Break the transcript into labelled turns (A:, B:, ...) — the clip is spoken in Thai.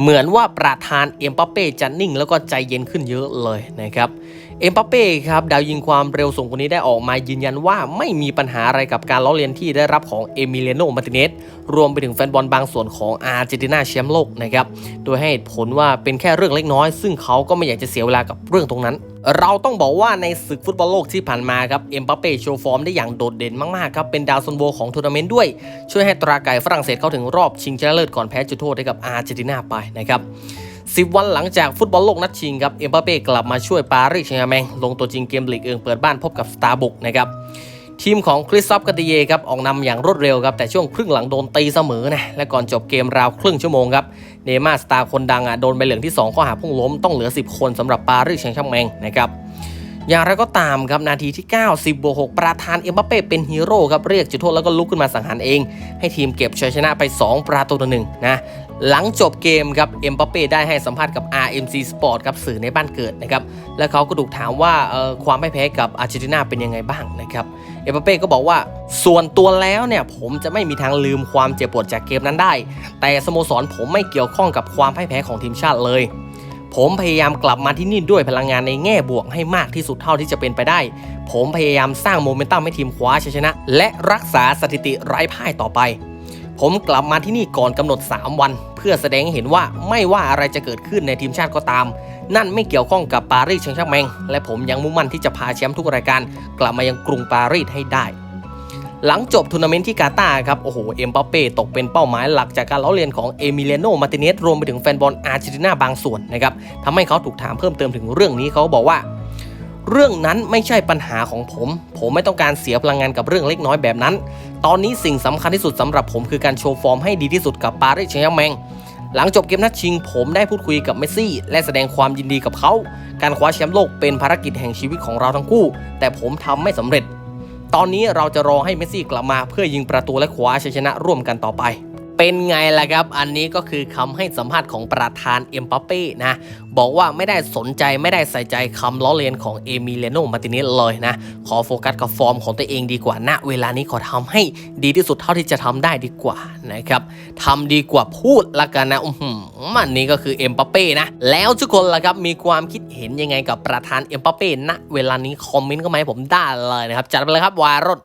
A: เหมือนว่าประธานเอ็มปัปเป้จะนิ่งแล้วก็ใจเย็นขึ้นเยอะเลยนะครับ เอ็มปัปเป้ครับดาวยิงความเร็วสูงคนนี้ได้ออกมายืนยันว่าไม่มีปัญหาอะไรกับการล้อเลียนที่ได้รับของเอมิเลโนมาติเนสรวมไปถึงแฟนบอลบางส่วนของอาร์เจนตินาแชมป์โลกนะครับ โดยให้เหตุผลว่าเป็นแค่เรื่องเล็กน้อย ซึ่งเขาก็ไม่อยากจะเสียเวลากับเรื่องตรงนั้น เราต้องบอกว่าในศึกฟุตบอลโลกที่ผ่านมาครับเอ็มบัปเป้โชว์ฟอร์มได้อย่างโดดเด่นมากๆครับเป็นดาวซันโวของทัวร์นาเมนต์ด้วย ช่วยให้ตราไก่ฝรั่งเศสเข้าถึงรอบชิงชนะเลิศก่อนแพ้จุดโทษให้กับอาร์เจนตินาไปนะครับสิบวันหลังจากฟุตบอลโลกนัดชิงครับเอ็มบัปเป้กลับมาช่วยปารีสแชงต์แมงลงตัวจริงเกมลีกเอิงเปิดบ้านพบกับสตาร์บุกนะครับ ทีมของคริสซอฟกาติเยครับออกนำอย่างรวดเร็วครับแต่ช่วงครึ่งหลังโดนตีเสมอนะและก่อนจบเกมราวครึ่งชั่วโมงครับเนย์มาสตาร์คนดังอะโดนใบเหลืองที่ 2 ข้อหาพุ่งล้มต้องเหลือ 10 คนสำหรับปารีสแชงต์แมงนะครับอย่างไรก็ตามครับนาทีที่ 90บวก6ประธานเอ็มบัปเป้เป็นฮีโร่ครับเรียกจุดโทษแล้วก็ลุกขึ้นมาสังหารเอง ให้ทีมเก็บชัยชนะไป 2 ประตูต่อหนึ่งนะ หลังจบเกมครับเอ็มบัปเป้ได้ให้สัมภาษณ์กับ RMC Sport ครับสื่อในบ้านเกิดนะครับและเขาก็ถูกถามว่าออความไม่แพ้กับอาร์เจนตินาเป็นยังไงบ้างนะครับเอ็มบัปเป้ก็บอกว่าส่วนตัวแล้วเนี่ยผมจะไม่มีทางลืมความเจ็บปวดจากเกมนั้นได้ แต่สโมสรผมไม่เกี่ยวข้องกับความพ่ายแพ้ของทีมชาติเลย ผมพยายามกลับมาที่นี่ด้วยพลังงานในแง่บวกให้มากที่สุดเท่าที่จะเป็นไปได้ ผมพยายามสร้างโมเมนตัมให้ทีมคว้าชัยชนะ และรักษาสถิติไร้พ่ายต่อไป ผมกลับมาที่นี่ก่อนกำหนด 3 วัน เพื่อแสดงให้เห็นว่าไม่ว่าอะไรจะเกิดขึ้นในทีมชาติก็ตาม นั่นไม่เกี่ยวข้องกับปารีสแชงต์แมง และผมยังมุ่งมั่นที่จะพาแชมป์ทุกรายการ กลับมายังกรุงปารีสให้ได้ หลังจบทัวร์นาเมนต์ที่กาตาร์ครับ โอ้โห เอ็มบัปเป้ตกเป็นเป้าหมายหลักจากการล้อเลียนของเอมิเลโนมาติเนสรวมไปถึงแฟนบอลอาร์เจนตินาบางส่วนนะครับทำให้เขาถูกถามเพิ่มเติมถึงเรื่องนี้เขาบอกว่า เรื่องนั้นไม่ใช่ปัญหาของผม ผมไม่ต้องการเสียพลังงานกับเรื่องเล็กน้อยแบบนั้น ตอนนี้สิ่งสำคัญที่สุดสำหรับผมคือการโชว์ฟอร์มให้ดีที่สุดกับปารีสแชงต์แมงหลังจบเกมนัดชิง ผมได้พูดคุยกับเมสซี่ และแสดงความยินดีกับเขา การคว้าแชมป์โลกเป็นภารกิจแห่งชีวิตของเราทั้งคู่ แต่ผมทำไม่สำเร็จ ตอนนี้เราจะรอให้เมสซี่กลับมาเพื่อยิงประตูและคว้าชัยชนะร่วมกันต่อไป เป็นไงล่ะครับ อันนี้ก็คือคำให้สัมภาษณ์ของประธานเอ็มปัปเป้นะ บอกว่าไม่ได้สนใจไม่ได้ใส่ใจคำล้อเลียนของเอมิเลโนมาติเนสเลยนะ ขอโฟกัสกับฟอร์มของตัวเองดีกว่าณเวลานี้ขอทำให้ดีที่สุดเท่าที่จะทำได้ดีกว่านะครับทำดีกว่าพูดละกันนะอือหือมันนี้ก็คือเอ็มปัปเป้นะ แล้วทุกคนล่ะครับมีความคิดเห็นยังไงกับประธานเอ็มปัปเป้ณเวลานี้คอมเมนต์ก็มาให้ผมได้เลยนะครับจัดไปเลยครับวารถ